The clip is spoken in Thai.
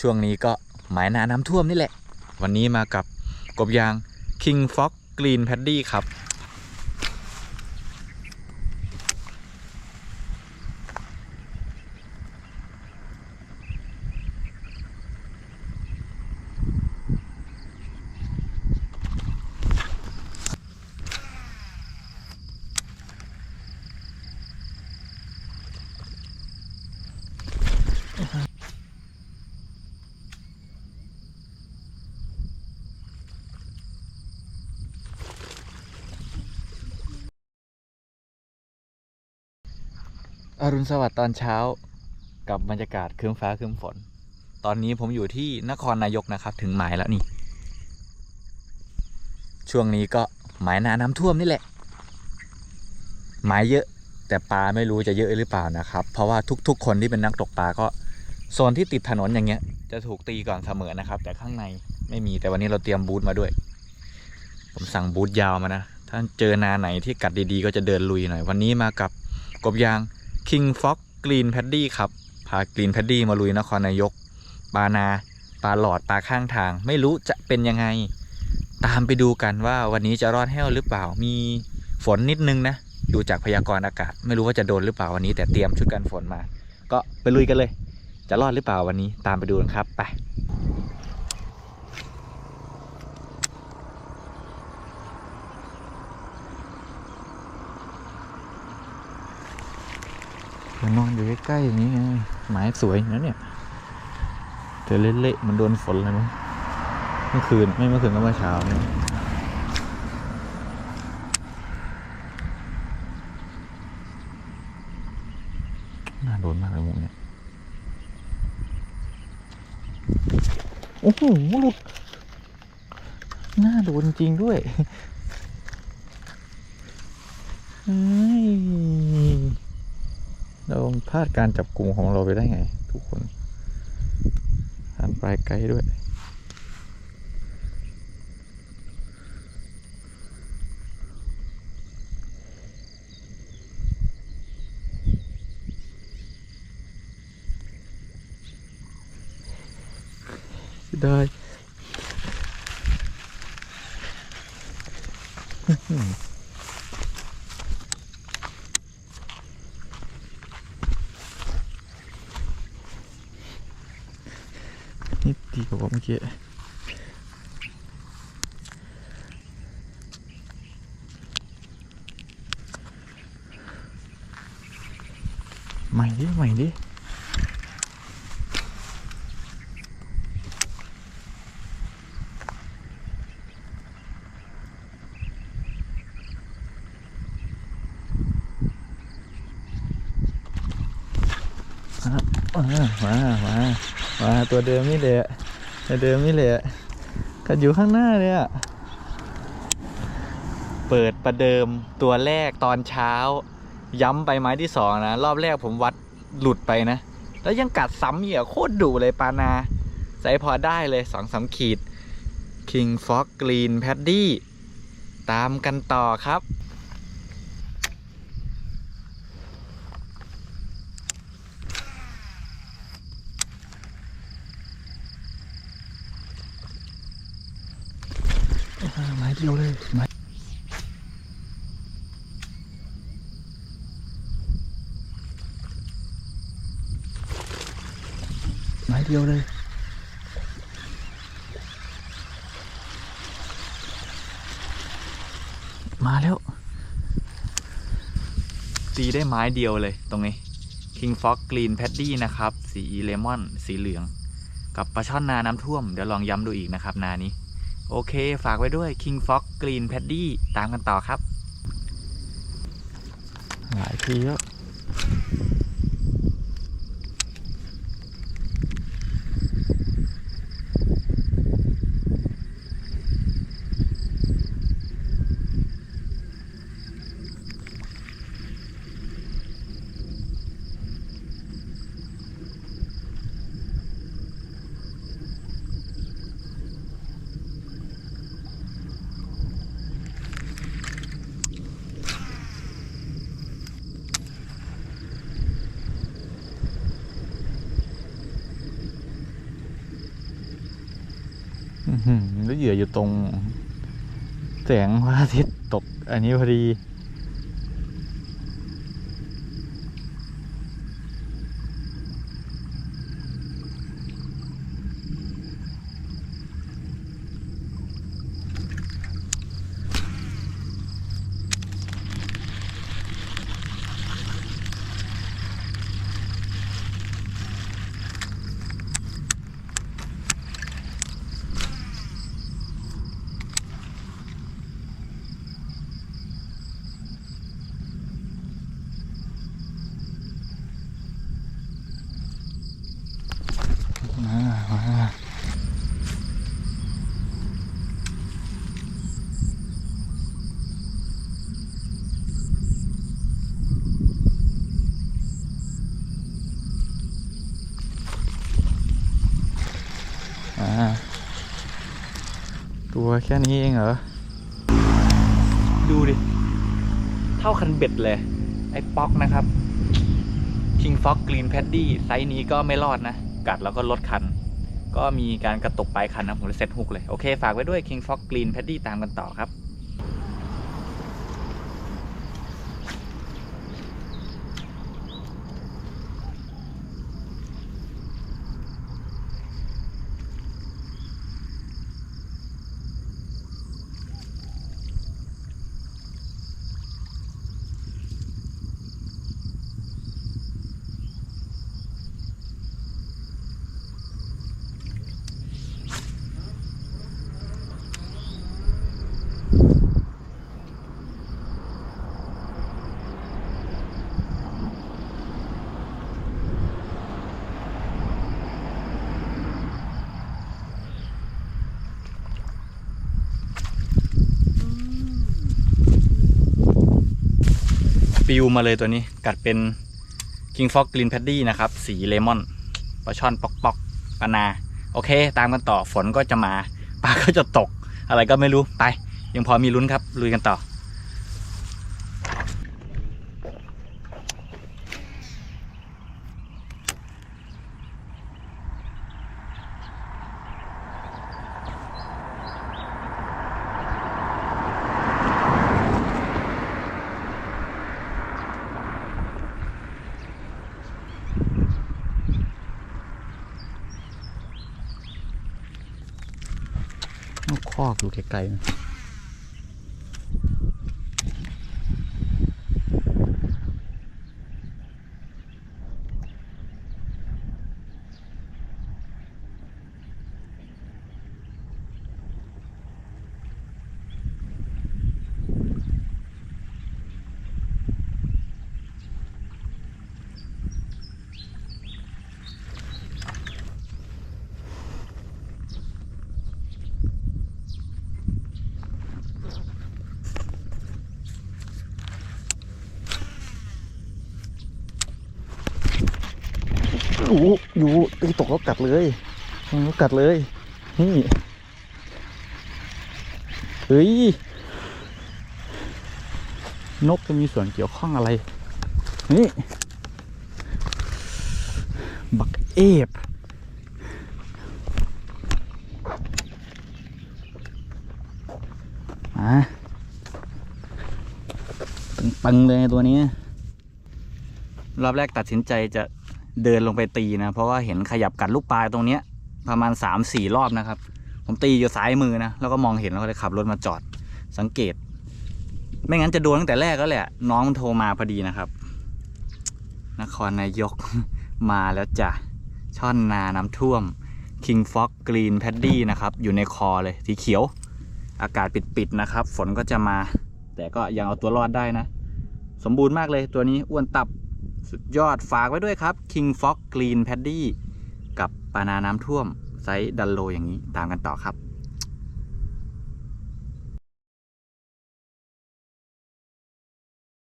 ช่วงนี้ก็หมายนาน้ำท่วมนี่แหละ วันนี้มากับกบยาง King Fox Green Paddy ครับ อรุณสวัสดิ์ตอนเช้ากับบรรยากาศครึ้มฟ้าครึ้มฝน ตอนนี้ผมอยู่ที่นครนายกนะครับ ถึงหมายแล้วนี่ ช่วงนี้ก็หมายนาน้ำท่วมนี่แหละ หมายเยอะแต่ปลาไม่รู้จะเยอะหรือเปล่านะครับ เพราะว่าทุกๆ คนที่เป็นนักตกปลาก็โซนที่ติดถนนอย่างเงี้ย จะถูกตีก่อนเสมอนะครับ แต่ข้างในไม่มีแต่วันนี้เราเตรียมบูธมาด้วย ผมสั่งบูธยาวมานะ ถ้าเจอนาไหนที่กัดดีๆ ก็จะเดินลุยหน่อย วันนี้มากับกบยาง King Fox Green Paddy ครับ พา Green Paddy มาลุยนครนายก ปานา ปลาหลอด ปลาข้างทาง ไม่รู้จะเป็นยังไง ตามไปดูกันว่าวันนี้จะรอดแห้วหรือเปล่า มีฝนนิดนึงนะ ดูจากพยากรณ์อากาศ ไม่รู้ว่าจะโดนหรือเปล่าวันนี้ แต่เตรียมชุดกันฝนมา ก็ไปลุยกันเลย จะรอดหรือเปล่าวันนี้ ตามไปดูกันครับ ไป นอนอยู่ใกล้ๆอย่างนี้ไงหมายสวยนะเนี่ยแต่เละๆมันโดนฝนเลยมั้งเมื่อคืนไม่เมื่อคืนก็เมื่อเช้าเนี่ยน่าโดนมากเลยมุมเนี่ยโอ้โหหลุดน่าโดนจริงด้วยเฮ้ย พลาดการจับกลุ่มของเราไปได้ไง ทุกคนหันปลายไกลด้วย ได้ นิดเดีกวเมื่อกี้ใหม่ดิใหม่ดิ มามามามาตัวเดิมนี่เลยอะตัวเดิมนี่เลยก็อยู่ข้างหน้าเลยอะเปิดประเดิมตัวแรกตอนเช้า ย้ำไปไม้ที่สองนะ รอบแรกผมวัดหลุดไปนะ แล้วยังกัดซ้ำอีกอโคตรดุเลยปานาใส่พอได้เลยสองสามขีด King Fox Green Paddy ตามกันต่อครับ อ่าไม้ เดียวเลยไม้ไม้เดียวเลยมาแล้ว ตีได้ไม้เดียวเลยตรงนี้ King Fox Green Paddy นะครับ สีเลมอน สีเหลือง กับปลาช่อนนาน้ำท่วม เดี๋ยวลองย้ำดูอีกนะครับ นานี้ โอเค ฝากไว้ด้วย King Fox Green Paddy ตามกันต่อครับ หลายทีแล้ว แล้วเหยื่ออยู่ตรงแสงพระอาทิตย์ตกอันนี้พอดี ตัวแค่นี้เองเหรอ ดูดิ เท่าคันเบ็ดเลย ไอ้ป๊อกนะครับ King Fox Green Paddy ไซส์นี้ก็ไม่รอดนะ กัดแล้วก็ลดคัน ก็มีการกระตุกปลายคันนะผมเลยเซ็ตฮุกเลย โอเค ฝากไว้ด้วย King Fox Green Paddy ตามกันต่อครับ ปิวมาเลยตัวนี้ กัดเป็น King Fox Green Paddy นะครับ สีเลมอนปลาช่อนปอกปอกปนา โอเค ตามกันต่อฝนก็จะมาปลาก็จะตก อะไรก็ไม่รู้ไป ยังพอมีลุ้นครับลุยกันต่อ คอกอยู่ไกลๆ อยู่อยู่ตีตกแล้วกัดเลยแล้วกัดเลย นี่ เฮ้ย นกจะมีส่วนเกี่ยวข้องอะไร นี่ บักเอฟอะปังๆเลยตัวนี้รอบแรกตัดสินใจจะ เดินลงไปตีนะ เพราะว่าเห็นขยับกัดลูกปลาตรงเนี้ย ประมาณสามสี่รอบนะครับ ผมตีอยู่ซ้ายมือนะ แล้วก็มองเห็นแล้วก็เลยขับรถมาจอดสังเกต ไม่งั้นจะโดนตั้งแต่แรกแล้วแหละ น้องมันโทรมาพอดีนะครับ นครนายกมาแล้วจ้ะช่อนนาน้ำท่วม King Fox Green Paddy นะครับ อยู่ในคอเลยสีเขียว อากาศปิดๆนะครับ ฝนก็จะมา แต่ก็ยังเอาตัวรอดได้นะ สมบูรณ์มากเลยตัวนี้อ้วนตับ สุดยอดฝากไว้ด้วยครับ King Fox Green Paddy กับปานาน้ำท่วมไซส์ดันโลอย่างนี้ตามกันต่อครับ